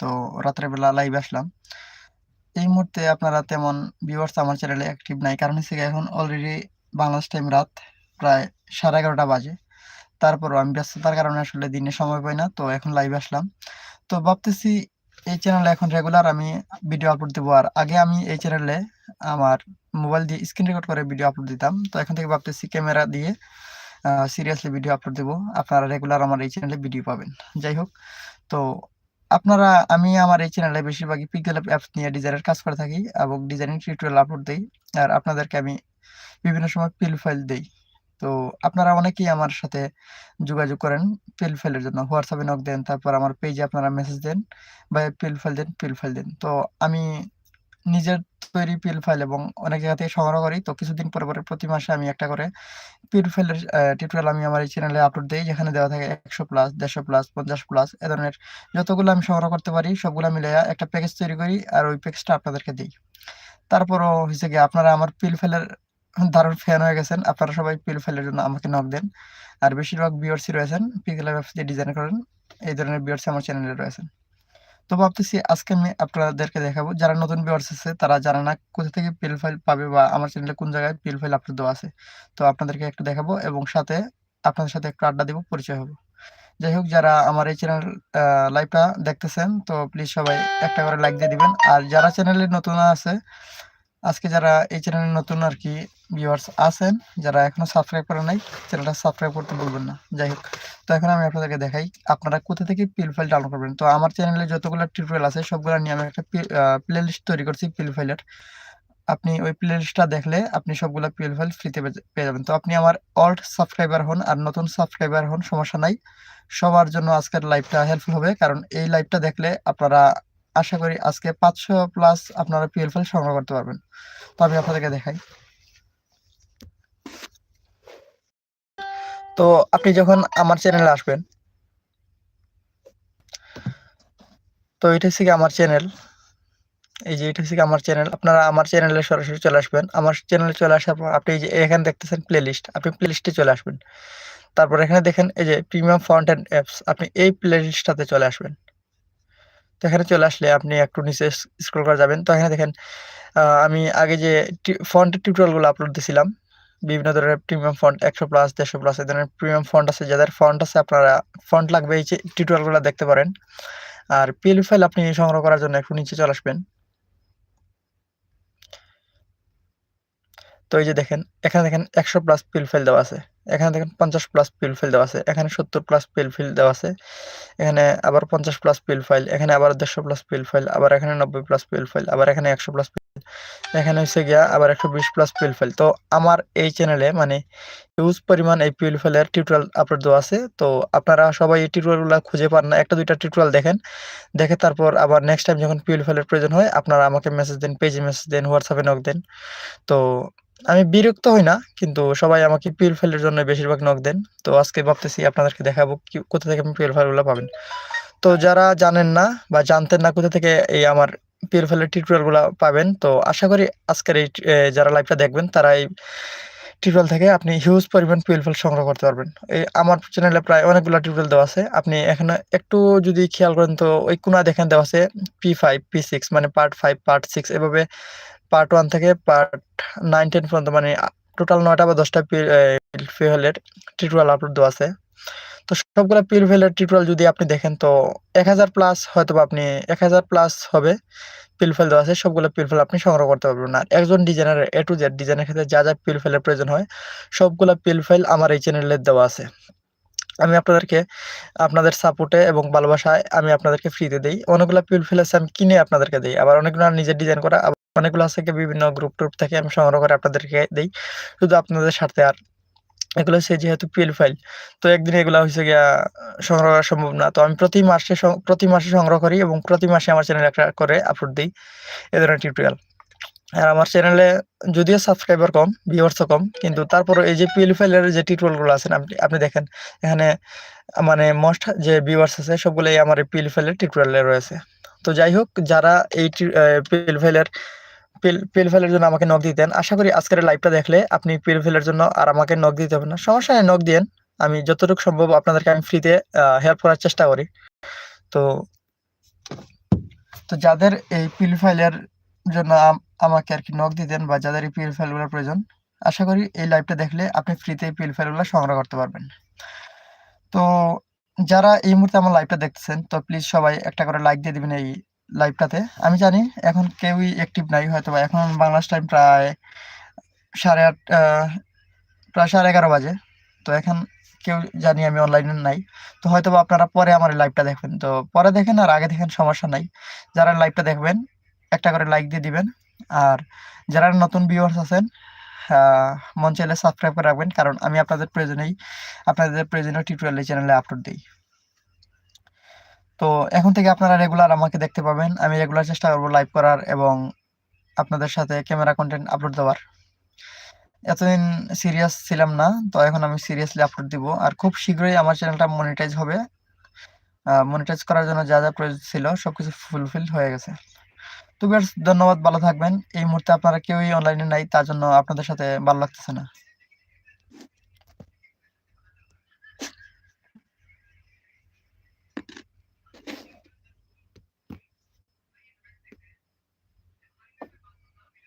তো রাত্রেবেলা লাইভ আসলাম। এই মুহূর্তে আপনারা তেমন ভিউয়ার্স আমার চ্যানেলে অ্যাক্টিভ নাই, কারণ হচ্ছে এখন অলরেডি বাংলাদেশ টাইম রাত প্রায় সাড়ে এগারোটা বাজে। তারপরও আমি ব্যস্ততার কারণে আসলে দিনে সময় পাই না, তো এখন লাইভ আসলাম। তো ভাবতেছি এই চ্যানেলে এখন রেগুলার আমি ভিডিও আপলোড দেবো, আর আগে আমি এই চ্যানেলে আমার মোবাইল দিয়ে স্ক্রিন রেকর্ড করে ভিডিও আপলোড দিতাম। তো এখন থেকে ভাবতেছি ক্যামেরা দিয়ে সিরিয়াসলি ভিডিও আপলোড দেবো। আপনারা রেগুলার আমার এই চ্যানেলে ভিডিও পাবেন। যাই হোক, তো আপনারা, আমি আমার এই চ্যানেলে বেশিরভাগই পিক্সেল অ্যাপস নিয়ে ডিজাইনের কাজ করে থাকি এবং ডিজাইনিং টিউটোরিয়াল আপলোড দিই। আর আপনাদেরকে আমি বিভিন্ন সময় পিল ফাইল দিই। তো আপনারা অনেকেই আমার সাথে যোগাযোগ করেন পিল ফাইলের জন্য। হোয়াটসঅ্যাপে নক দেন, তারপর আমার পেজে আপনারা মেসেজ দেন বা পিল ফাইল দেন পিল ফাইল দেন। তো আমি নিজের তৈরি পিল ফাইল এবং অনেক জায়গা থেকে সংগ্রহ করি। তো কিছুদিন পরে পরে প্রতি মাসে আমি একটা করে পিল ফাইলের টিউটোরিয়াল আমি আমার এই চ্যানেলে আপলোড দিই, যেখানে দেওয়া থাকে একশো প্লাস দেড়শো প্লাস পঞ্চাশ প্লাস এ ধরনের যতগুলো আমি সংগ্রহ করতে পারি, সবগুলো মিলে একটা প্যাকেজ তৈরি করি আর ওই প্যাকেজটা আপনাদেরকে দিই। তারপরও হয়েছে কি আপনারা আমার পিল ফাইলের দারুণ ফ্যান হয়ে গেছেন, আপনারা সবাই পিল ফাইলের জন্য আমাকে নক দেন। আর বেশিরভাগ বিওরসি রয়েছেন পিক্সেল অ্যাপস দিয়ে ডিজাইন করেন, এই ধরনের বিওরসি আমার চ্যানেলে রয়েছেন। তো ভাবতেছি আজকে আমি আপনাদেরকে দেখাবো, যারা নতুন ভিউয়ার্স আছে তারা জানে না কোথা থেকে পিল ফাইল পাবে বা আমার চ্যানেলে কোন জায়গায় পিল ফাইল আপলোড দেওয়া আছে। তো আপনাদেরকে একটু দেখাবো এবং সাথে আপনাদের সাথে একটু আড্ডা দিব, পরিচয় হব। যাই হোক, যারা আমার এই চ্যানেল লাইভটা দেখতেছেন, তো প্লিজ সবাই একটা করে লাইক দিয়ে দিবেন। আর যারা চ্যানেলে নতুন আছে আজকে যারা এই চ্যানেলে নতুন আর কি ভিউয়ার্স আছেন, যারা এখনও সাবস্ক্রাইব করে নাই, চ্যানেলটা সাবস্ক্রাইব করতে বলবেন না। যাই হোক, তো এখন আমি আপনাদেরকে দেখাই, আপনারা কোথা থেকে পিল ফাইল ডাউনলোড করবেন? তো আমার চ্যানেলে যতগুলো টিউটোরিয়াল আছে, সবগুলো নিয়ে আমি একটা প্লে লিস্ট তৈরি করছি পিল ফাইলের আপনি ওই প্লে লিস্টটা দেখলে আপনি সবগুলো পিল ফাইল ফ্রিতে পেয়ে যাবেন। তো আপনি আমার অল্ড সাবস্ক্রাইবার হন আর নতুন সাবস্ক্রাইবার হন, সমস্যা নাই। সবার জন্য আজকের লাইভটা হেল্পফুল হবে, কারণ এই লাইভটা দেখলে আপনারা আশা করি আজকে পাঁচশো প্লাস আপনারা পিএল ফাইল সংগ্রহ করতে পারবেন। তো আমি আপনাদেরকে দেখাই। তো আপনি যখন আমার চ্যানেলে আসবেন, তো এটা হচ্ছে আমার চ্যানেল এই যে এটা হচ্ছে আমার চ্যানেল আপনারা আমার চ্যানেলে সরাসরি চলে আসবেন। আমার চ্যানেলে চলে আসার পর আপনি যে এখানে দেখতেছেন প্লে লিস্ট আপনি প্লে লিস্টে চলে আসবেন। তারপর এখানে দেখেন এই যে প্রিমিয়াম ফন্ট অ্যান্ড অ্যাপস আপনি এই প্লে লিস্টটাতে চলে আসবেন। এখানে চলে আসলে আপনি একটু নিচে স্ক্রল করে যাবেন। তো এখানে দেখেন আমি আগে যে ফন্টের টিউটোরিয়ালগুলো আপলোড দিয়েছিলাম, বিভিন্ন ধরনের প্রিমিয়াম ফন্ট একশো প্লাস দেড়শো প্লাস এই ধরনের প্রিমিয়াম ফন্ট আছে। যাদের ফন্ট আছে আপনারা ফন্ট লাগবে এই টিউটোরিয়ালগুলো দেখতে পারেন। আর পিএলপি ফাইল আপনি সংগ্রহ করার জন্য একটু নিচে চলে আসবেন। তো এই যে দেখেন, এখানে দেখেন একশো প্লাস পিল ফাইল দেওয়া আছে। এখানে দেখেন পঞ্চাশ প্লাস পিল ফাইল দেওয়া আছে। এখানে সত্তর প্লাস পিল ফাইল দেওয়া আছে। এখানে আবার পঞ্চাশ প্লাস পিল ফাইল এখানে আবার দেড়শো প্লাস পিল ফাইল আবার এখানে নব্বই প্লাস পিল ফাইল আবার এখানে একশো প্লাস পিল এখানে হচ্ছে গিয়া আবার একশো বিশ প্লাস পিল ফাইল তো আমার এই চ্যানেলে মানে হিউজ পরিমাণ এই পিল ফাইলের টিউটোরিয়াল আপলোড দেওয়া আছে। তো আপনারা সবাই এই টিউটোরিয়ালগুলো খুঁজে পান না। একটা দুইটা টিউটোরিয়াল দেখেন, দেখে তারপর আবার নেক্সট টাইম যখন পিল ফাইলের প্রয়োজন হয়, আপনারা আমাকে মেসেজ দেন পেজে মেসেজ দেন হোয়াটসঅ্যাপে নক দেন। তো আমি বিরক্ত হই না, কিন্তু সবাই আমাকে পিএল ফাইলের জন্য বেশিরভাগ নক দেন। তো আজকে ভাবতেছি আপনাদেরকে দেখাবো কি, কোথা থেকে আপনি পিএল ফাইলগুলো পাবেন। তো যারা জানেন না বা জানতেন না কোথা থেকে এই আমার পিএল ফাইলের টিউটোরিয়ালগুলো পাবেন, তো আশা করি আজকের এই যারা লাইভটা দেখবেন তারা এই টিউটোরিয়াল থেকে আপনি হিউজ পরিমাণ ফাইল সংগ্রহ করতে পারবেন। এই আমার চ্যানেলে প্রায় অনেকগুলো টিউটোরিয়াল দেওয়া আছে। আপনি এখানে একটু যদি খেয়াল করেন, তো ওই কোনা দেখেন দেওয়া আছে পি ফাইভ পি সিক্স মানে পার্ট ফাইভ পার্ট সিক্স এভাবে পার্ট ওয়ান থেকে পার্ট নাইন টেন পর্যন্ত মানে টোটাল নয়টা বা দশটা পিএলের টিউটোরিয়াল আপলোড দেওয়া আছে। তো সবগুলো পিলফেলের টিউটোরিয়াল যদি আপনি দেখেন, তো এক হাজার প্লাস হয়তো আপনি এক হাজার প্লাস হবে পিলফেল দেওয়া আছে। সবগুলো পিলফেল আপনি সংগ্রহ করতে পারবেন। না একজন ডিজাইনার এ টু জেড ডিজাইনের ক্ষেত্রে যা যা পিলফেলের প্রয়োজন হয়, সবগুলো পিলফেল আমার এই চ্যানেলে দেওয়া আছে। আমি আপনাদেরকে আপনাদের সাপোর্টে এবং ভালোবাসায় আমি আপনাদেরকে ফ্রিতে দিই। অনেকগুলো পিলফেল আছে আমি কিনে আপনাদেরকে দিই। আবার অনেকগুলো নিজের ডিজাইন করা অনেকগুলো আছে বিভিন্ন গ্রুপ টুপ থেকে, আমি সংগ্রহ করে আপনাদেরকে দিই। শুধু আপনাদের সাথে আর এগুলো হচ্ছে যেহেতু পিএল ফাইল তো একদিন এগুলো হচ্ছে গিয়া সংগ্রহ করা সম্ভব না। তো আমি প্রতি মাসে প্রতি মাসে সংগ্রহ করি এবং প্রতি মাসে আমার চ্যানেলে একটা করে আপলোড দিই এ ধরনের টিউটোরিয়াল আর আমার চ্যানেলে যদিও সাবস্ক্রাইবার কম ভিউয়ার্সও কম, কিন্তু তারপরে এই যে পিএল ফাইলের যে টিউটোরিয়ালগুলো আছেন আপনি আপনি দেখেন, এখানে মানে মোস্ট যে ভিউয়ার্স আছে, সবগুলোই আমার এই পিএল ফাইলের টিউটোরিয়ালে রয়েছে। তো যাই হোক, যারা এই পিএল ফাইলের পিল ফেলের জন্য আমাকে নক দিতেন। আশা করি আজকের লাইভটা দেখলে আপনি পিল ফেলের জন্য আর আমাকে নক দিতে হবে না। সমস্যা নেই নক দিয়েন। আমি যতটুকু সম্ভব আপনাদেরকে আমি ফ্রিতে হেল্প করার চেষ্টা করি। তো তো যাদের এই পিল ফাইলের জন্য আমাকে আর কি নক দিতেন বা যাদের এই পিল ফাইলগুলোর প্রয়োজন, আশা করি এই লাইভটা দেখলে আপনি ফ্রিতে পিল ফাইলগুলো সংগ্রহ করতে পারবেন। তো যারা এই মুহূর্তে আমার লাইভটা দেখতেছেন তো প্লিজ সবাই একটা করে লাইক দিয়ে দিবেন এই লাইভটাতে। আমি জানি, এখন কেউই অ্যাক্টিভ নাই হয়তোবা এখন বাংলাদেশ টাইম প্রায় সাড়ে আট প্রায় 11:30 বাজে। তো এখন কেউ জানি আমি অনলাইনে নাই। তো হয়তোবা আপনারা পরে আমার লাইভটা দেখবেন। তো পরে দেখেন আর আগে দেখেন সমস্যা নাই। যারা লাইভটা দেখবেন, একটা করে লাইক দিয়ে দিবেন। আর যারা নতুন ভিউয়ার্স আছেন মন চাইলে সাবস্ক্রাইব করে রাখবেন। কারণ আমি আপনাদের প্রয়োজনেই, আপনাদের প্রয়োজনীয় টিউটোরিয়াল চ্যানেলে আপলোড দেই। তো এখন থেকে আপনারা রেগুলার আমাকে দেখতে পাবেন। আমি রেগুলার চেষ্টা করব লাইভ করার এবং আপনাদের সাথে ক্যামেরা কনটেন্ট আপলোড দেওয়ার। এতদিন সিরিয়াস ছিলাম না। তো এখন আমি সিরিয়াসলি আপলোড দিব। আর খুব শীঘ্রই আমার চ্যানেলটা মনিটাইজ হবে। মনিটাইজ করার জন্য যা, যা প্রয়োজন ছিল সবকিছু ফুলফিল হয়ে গেছে। তো ধন্যবাদ ভালো থাকবেন। এই মুহূর্তে আপনারা কেউই অনলাইনে নাই তার জন্য আপনাদের সাথে ভালো লাগতেছে না।